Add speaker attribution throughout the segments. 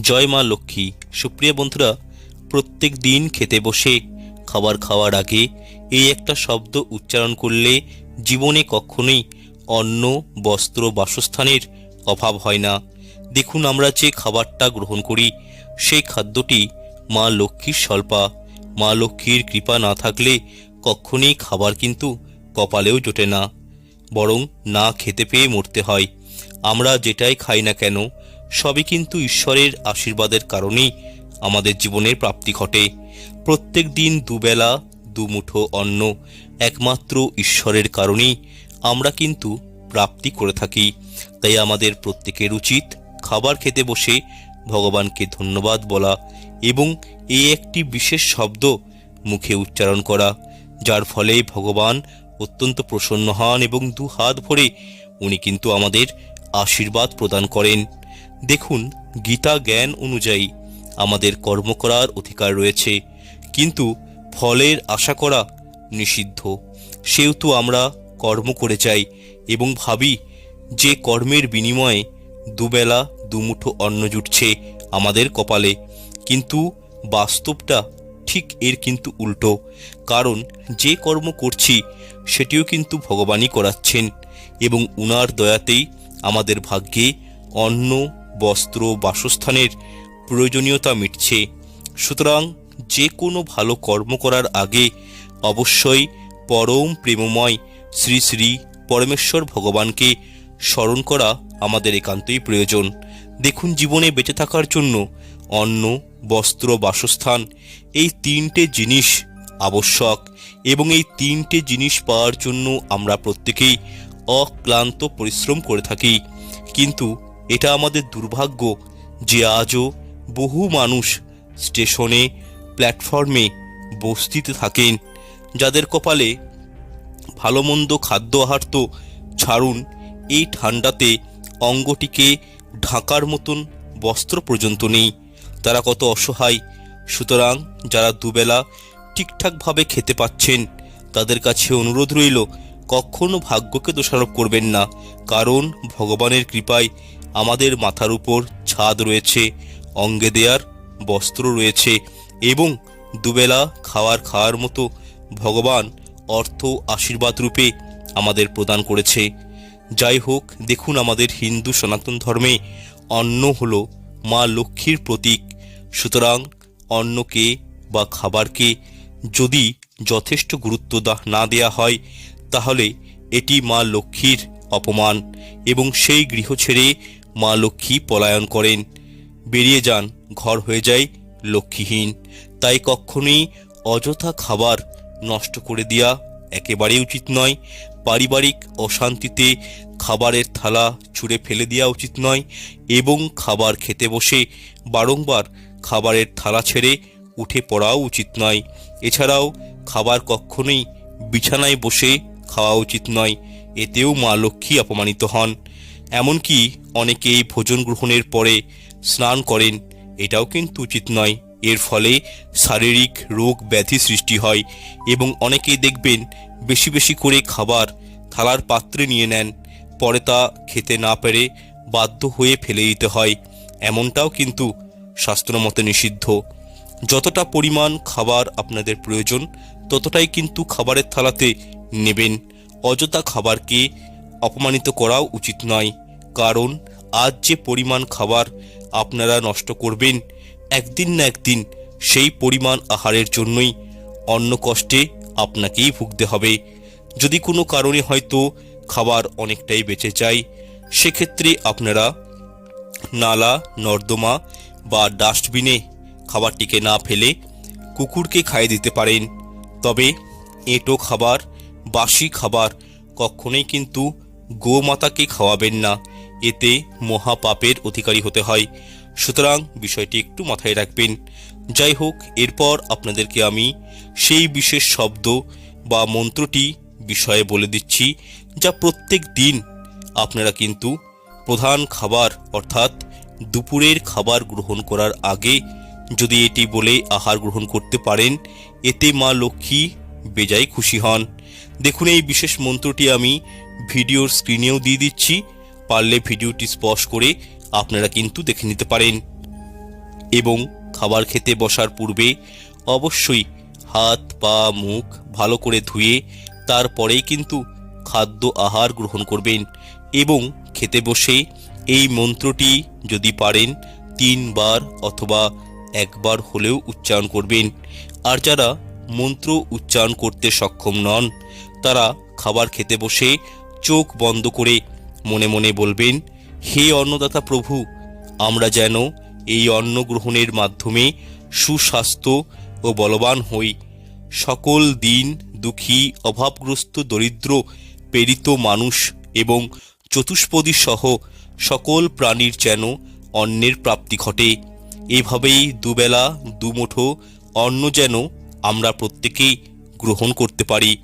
Speaker 1: জয় মা লক্ষ্মী। সুপ্রিয় বন্ধুরা, প্রত্যেক দিন খেতে বসে, খাবার খাওয়ার আগে এই একটা শব্দ উচ্চারণ করলে জীবনে কখনোই অন্ন, বস্ত্র, বাসস্থানের অভাব হয় না। দেখুন আমরা যে খাবারটা গ্রহণ করি, সেই খাদ্যটি মা লক্ষ্মীর স্বল্পা। মা লক্ষ্মীর কৃপা না থাকলে কখনোই খাবার কিন্তু কপালেও জোটে না। বরং না খেতে পেয়ে মরতে হয়। আমরা যেটাই খাই না কেন সবই কিন্তু ঈশ্বরের আশীর্বাদের কারণেই আমাদের জীবনের প্রাপ্তি ঘটে। প্রত্যেক দিন দুবেলা, দুমুঠো অন্ন একমাত্র ঈশ্বরের কারণেই আমরা কিন্তু প্রাপ্তি করে থাকি। তাই আমাদের প্রত্যেকের উচিত খাবার খেতে বসে ভগবানকে ধন্যবাদ বলা এবং এই একটি বিশেষ শব্দ মুখে উচ্চারণ করা, যার ফলে ভগবান অত্যন্ত প্রসন্ন হন এবং দু হাত ভরে উনি কিন্তু আমাদের আশীর্বাদ প্রদান করেন। দেখুন, গীতা জ্ঞান অনুযায়ী আমাদের কর্ম করার অধিকার রয়েছে, কিন্তু ফলের আশা করা নিষিদ্ধ। সেহেতু আমরা কর্ম করে যাই এবং ভাবি, যে কর্মের বিনিময়ে দুবেলা দুমুঠো অন্ন জুটছে আমাদের কপালে, কিন্তু বাস্তবটা ঠিক এর কিন্তু উল্টো, কারণ যে কর্ম করছি সেটিও কিন্তু ভগবানই করাচ্ছেন এবং উনার দয়াতেই আমাদের ভাগ্যে অন্ন বস্ত্র, বাসস্থানের প্রয়োজনীয়তা মিটছে। সুতরাং যে কোনো ভালো কর্ম করার আগে অবশ্যই পরম প্রেমময় শ্রী শ্রী পরমেশ্বর ভগবানকে স্মরণ করা আমাদের একান্তই প্রয়োজন। দেখুন, জীবনে বেঁচে থাকার জন্য অন্ন, বস্ত্র, বাসস্থান এই তিনটে জিনিস আবশ্যক এবং এই তিনটে জিনিস পাওয়ার জন্য আমরা প্রত্যেকেই অক্লান্ত পরিশ্রম করে থাকি। কিন্তু এটা আমাদের দুর্ভাগ্য যে আজও বহু মানুষ স্টেশনে, প্ল্যাটফর্মে বস্তিতে থাকেন, যাদের কপালে ভালো মন্দ খাদ্য আহার তো ছাড়ুন, এই ঠান্ডাতে অঙ্গটিকে ঢাকার মতন বস্ত্র পর্যন্ত নেই। তারা কত অসহায়। সুতরাং যারা দুবেলা ঠিকঠাকভাবে খেতে পাচ্ছেন, তাদের কাছে অনুরোধ রইল, কখনো ভাগ্যকে দোষারোপ করবেন না, কারণ ভগবানের কৃপায় আমাদের মাথার উপর ছাদ রয়েছে, অঙ্গে দেয়ার বস্ত্র রয়েছে এবং দুবেলা খাওয়ার খাওয়ার মতো ভগবান অর্থ আশীর্বাদ রূপে আমাদের প্রদান করেছে। যাই হোক, দেখুন আমাদের হিন্দু সনাতন ধর্মে অন্ন হলো মা লক্ষ্মীর প্রতীক। সুতরাং অন্নকে বা খাবারকে যদি যথেষ্ট গুরুত্ব না দেয়া হয়, তাহলে এটি মা লক্ষ্মীর অপমান এবং সেই গৃহ ছেড়ে মা লক্ষ্মী পলায়ন করেন। বেরিয়ে যান, ঘর হয়ে যায় লক্ষ্মীহীন। তাই কখনোই অযথা খাবার নষ্ট করে দেওয়া একেবারেই উচিত নয়। পারিবারিক অশান্তিতে খাবারের থালা ছুঁড়ে ফেলে দেওয়া উচিত নয় এবং খাবার খেতে বসে বারংবার খাবারের থালা ছেড়ে উঠে পড়াও উচিত নয়। এছাড়াও খাবার কখনোই বিছানায় বসে খাওয়া উচিত নয়। এতেও মা লক্ষ্মী অপমানিত হন। এমনকি অনেকেই ভোজন গ্রহণের পরে স্নান করেন, এটাও কিন্তু উচিত নয়। এর ফলে শারীরিক রোগ ব্যাধি সৃষ্টি হয় এবং অনেকেই দেখবেন বেশি বেশি করে খাবার থালার পাত্রে নিয়ে নেন, পরে তা খেতে না পেরে বাধ্য হয়ে ফেলে দিতে হয়। এমনটাও কিন্তু শাস্ত্রমতে নিষিদ্ধ। যতটা পরিমাণ খাবার আপনাদের প্রয়োজন, ততটাই কিন্তু খাবারের থালাতে নেবেন। অযথা খাবারকে অপমানিত করাও উচিত নয়। কারণ আজ যে পরিমাণ খাবার আপনারা নষ্ট করবেন, একদিন না একদিন সেই পরিমাণ আহারের জন্যই অন্য কষ্টে আপনাকেই ভুগতে হবে। যদি কোনো কারণে হয়তো খাবার অনেকটাই বেঁচে যায়, সেক্ষেত্রে আপনারা নালা, নর্দমা বা ডাস্টবিনে খাবারটিকে না ফেলে কুকুরকে খাইয়ে দিতে পারেন। তবে এঁটো খাবার বাসি খাবার কখনোই কিন্তু গোমাতাকে খাওয়াবেন না। এতে মহাপাপের অধিকারী হতে হয়। সুতরাং বিষয়টি একটু মাথায় রাখবেন। যাই হোক, এরপর আপনাদেরকে আমি সেই বিশেষ শব্দ বা মন্ত্রটি বিষয়ে বলে দিচ্ছি, যা প্রত্যেক দিন আপনারা কিন্তু প্রধান খাবার অর্থাৎ দুপুরের খাবার গ্রহণ করার আগে যদি এটি বলে আহার গ্রহণ করতে পারেন, এতে মা লক্ষ্মী বেজায় খুশি হন। দেখুন, এই বিশেষ মন্ত্রটি আমি ভিডিওর স্ক্রিনেও দিয়ে দিচ্ছি। পারলে ভিডিওটি স্পষ্ট করে আপনারা কিন্তু দেখে নিতে পারেন। এবং খাবার খেতে বসার পূর্বে অবশ্যই হাত, পা, মুখ ভালো করে ধুয়ে তারপরেই কিন্তু খাদ্য আহার গ্রহণ করবেন এবং খেতে বসে এই মন্ত্রটি যদি পারেন তিনবার অথবা একবার হলেও উচ্চারণ করবেন। আর যারা মন্ত্র উচ্চারণ করতে সক্ষম নন, তারা খাবার খেতে বসে চোখ বন্ধ করে মনে মনে বলবেন, হে অন্নদাতা প্রভু, আমরা যেন এই অন্ন গ্রহণের মাধ্যমে সুস্বাস্থ্য ও বলবান হই। সকল দিন দুঃখী, অভাবগ্রস্ত, দরিদ্র, পীড়িত মানুষ এবং চতুষ্পদী সহ সকল প্রাণীর যেন অন্নের প্রাপ্তি ঘটে। এভাবেই দুবেলা, দুমুঠো অন্ন যেন আমরা প্রত্যেকেই গ্রহণ করতে পারি।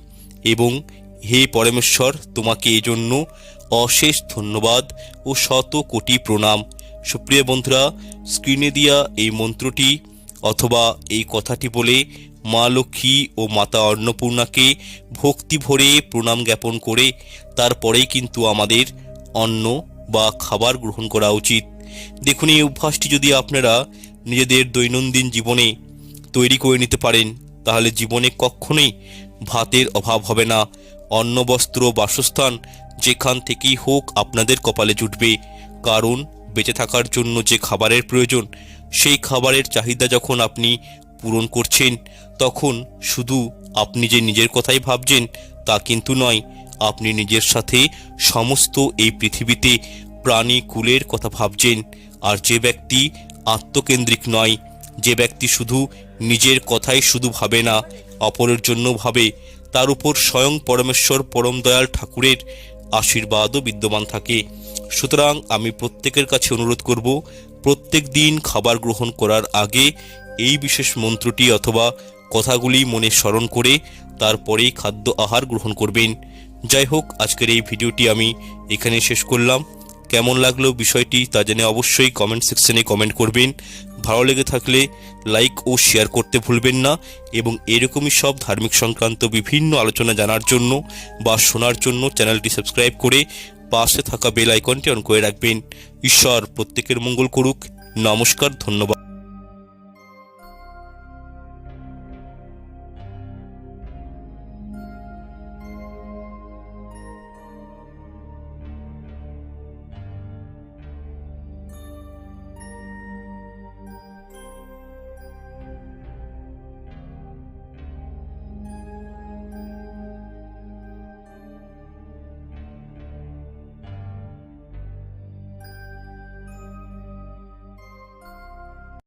Speaker 1: এবং হে পরমেশ্বর, তোমাকে এজন্য অশেষ ধন্যবাদ ও শত কোটি প্রণাম। সুপ্রিয় বন্ধুরা, স্ক্রিনে দিয়া এই মন্ত্রটি অথবা এই কথাটি বলে মা লক্ষ্মী ও মাতা অন্নপূর্ণাকে ভক্তি ভরে প্রণাম জ্ঞাপন করে তারপরেই কিন্তু আমাদের অন্ন বা খাবার গ্রহণ করা উচিত। দেখুন, এই অভ্যাসটি যদি আপনারা নিজেদের দৈনন্দিন জীবনে তৈরি করে নিতে পারেন, তাহলে জীবনে কখনোই ভাতের অভাব হবে না। অন্ন, বস্ত্র, বাসস্থান যেখান থেকেই হোক আপনাদের কপালে জুটবে। কারণ, বেঁচে থাকার জন্য যে খাবারের প্রয়োজন, সেই খাবারের চাহিদা যখন আপনি পূরণ করছেন, তখন শুধু আপনি যে নিজের কথাই ভাবছেন তা কিন্তু নয়, আপনি নিজের সাথে সমস্ত এই পৃথিবীতে প্রাণী কুলের কথা ভাবছেন। আর যে ব্যক্তি আত্মকেন্দ্রিক নয়, যে ব্যক্তি শুধু নিজের কথাই শুধু ভাবে না, অপরের জন্য ভাবে, তার উপর স্বয়ং পরমেশ্বর পরম দয়াল ঠাকুরের আশীর্বাদও বিদ্যমান থাকে। সুতরাং আমি প্রত্যেকের কাছে অনুরোধ করব, প্রত্যেক দিন খাবার গ্রহণ করার আগে এই বিশেষ মন্ত্রটি অথবা কথাগুলি মনে স্মরণ করে তারপরেই খাদ্য আহার গ্রহণ করবেন। যাই হোক, আজকের এই ভিডিওটি আমি এখানে শেষ করলাম। কেমন লাগল বিষয়টি তা জেনে অবশ্যই কমেন্ট সেকশনে কমেন্ট করবেন। ভালো লেগে থাকলে লাইক ও শেয়ার করতে ভুলবেন না এবং এরকমই সব ধার্মিক সংক্রান্ত বিভিন্ন আলোচনা জানার জন্য বা শোনার জন্য চ্যানেলটি সাবস্ক্রাইব করে পাশে থাকা বেল আইকনটি অন করে রাখবেন। ঈশ্বর প্রত্যেকের মঙ্গল করুক। নমস্কার, ধন্যবাদ।